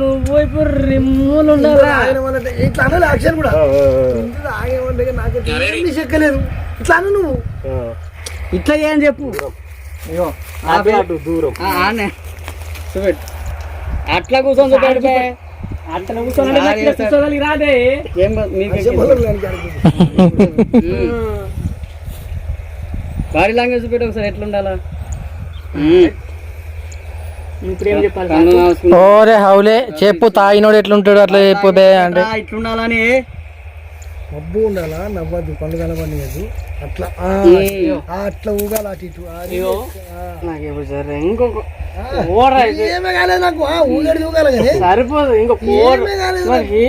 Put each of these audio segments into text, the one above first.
నువ్వు ఇప్పుడు రిమ్ములు ఉండాలా ఇట్లా అనాలి యాక్షన్ కూడా. ఇందులో ఆగేమంటే నాకు ఎన్ని చెక్కలేదు ఇట్లా అను నువ్వు. ఇట్లా చేయని చెప్పు. దూరం. ఆ, ఆనే. చూపెట్టు. అట్లా కూర్చొని. అట్లా కూర్చొని రాదే. ఏం. బాడీ లాంగ్వేజ్ చూపెట్టు ఒకసారి ఎట్లా ఉండాలా ఇప్పుడు ఏం చెప్పాలి ఓరే హౌలే చెప్పు తాగినోడు ఎట్లుంటాడు అట్లా చెప్పితే అంటే. ఇట్లుండాలని? మబ్బు ఉండాలా? నవ్వద్దు పండు కనబడినది అట్లా అట్లా ఊగాలి అటు ఇటు. ఇంకొక ఏమీ కాలేదు నాకు. ఊగడి ఊగాలి సరిపోదు ఇంకో కాలేదు నాకు.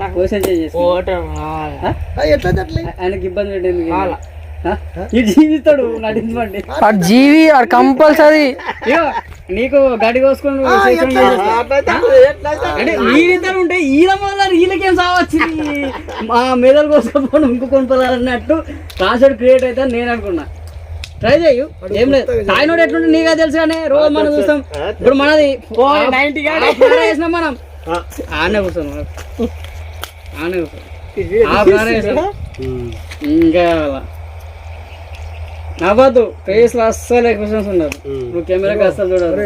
నాకు. ఆయనకి ఇబ్బంది పెట్టింది ఇటు జీవిస్తాడు నటించమండి జీవి ఆడు కంపల్సరీ. నీకు గడి కోసుకొని అంటే మీరిద్దరు ఉంటే ఈల వల్ల వీళ్ళకేం సావచ్చింది మా మెదలు కోసుకొని ఇంకొక పొలాలన్నట్టు కాన్సెప్ట్ క్రియేట్ అయితే నేను అనుకున్నా. ట్రై చేయు. ఏం లేదు. తాయినోడు ఎట్లుంటే నీగా తెలుసు కానీ రోజు మనం చూస్తాం. ఇప్పుడు మనది వేసినాం మనం. ఆనే కూర్చోను ఇంకా. నవ్వద్దు ఫేస్లో అస్సలు ఎక్స్ప్రెషన్స్ ఉండదు. నువ్వు కెమెరాకి అస్సలు చూడదు.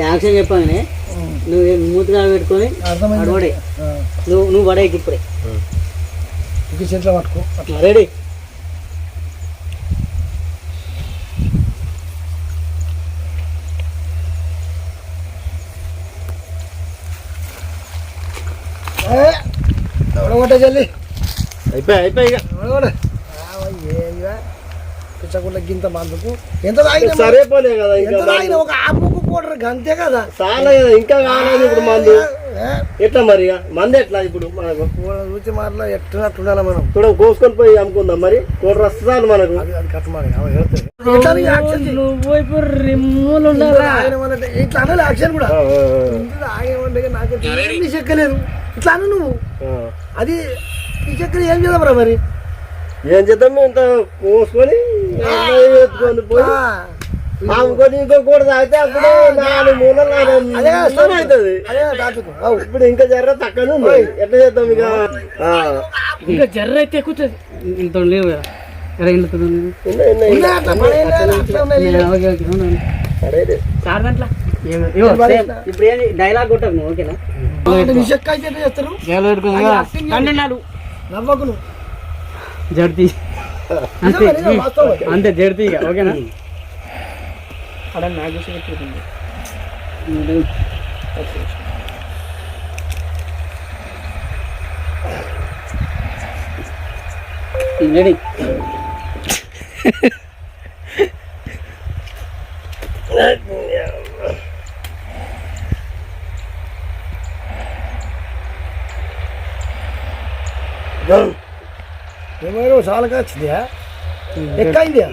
యాక్షన్ చెప్పగానే నువ్వు మూతిగా పెట్టుకొని నువ్వు నువ్వు పడేకి ఇప్పుడే. చేతిలో పట్టుకో. రెడీ. ఎవడగొట్ట జల్లి. అయిపోయి అయిపోయి ఇక. ఎవడగొట్ట ఏంగా పిచ్చకుండా గింత మందుకు. ఎంత తాగినా సరే పోలే కదా ఎంత ఇంకా తాగినా ఒక ఆపుకు పోటర్ గంతే కదా. చాలా కదా ఇంకా కాలేదు ఇప్పుడు మందు. ఎట్లా మరి ఇక? మంది ఎట్లా ఇప్పుడు మనకు? మాటలో ఎట్లా మనం? చూడ కోసుకొని పోయి అమ్ముకుందాం మరి. కోటి వస్తాను మనకు. ఇప్పుడు ఇట్లా యాక్షన్ కూడా. నాకు చెక్కలేదు. ఇట్లా అను నువ్వు. ఆ. అది ఈ చక్కెర ఏం చేద్దాం మరి? ఏం చేద్దాం ఇంత కోసుకొని అమ్ముకొని ఇంకో కూడా తాగితే అప్పుడు నాలుగు మూలలు అదే అవుతుంది. ఇప్పుడు ఇంకా జర్ర తక్కువ ఉంది. ఎట్లా చేద్దాం ఇక? ఆ. ఇంకా జర్ర అయితే ఎక్కుతుంది ఇంత లేవు కదా. సరే రే. దాంట్లో. ఇప్పుడు డైలాగ్ కొట్టకు నువ్వు ఓకేనా? చేస్తారు? గేలు పెట్టుకుంది? కంటున్నాడు నవ్వకు నువ్వు. జడ్తి. అంతే. అంతే జడ్తి ఇక ఓకేనా? అక్కడ నాకు పెట్టుకుంది రెడీ. ఏమైనా చాలా వచ్చిందా ఎక్కైందా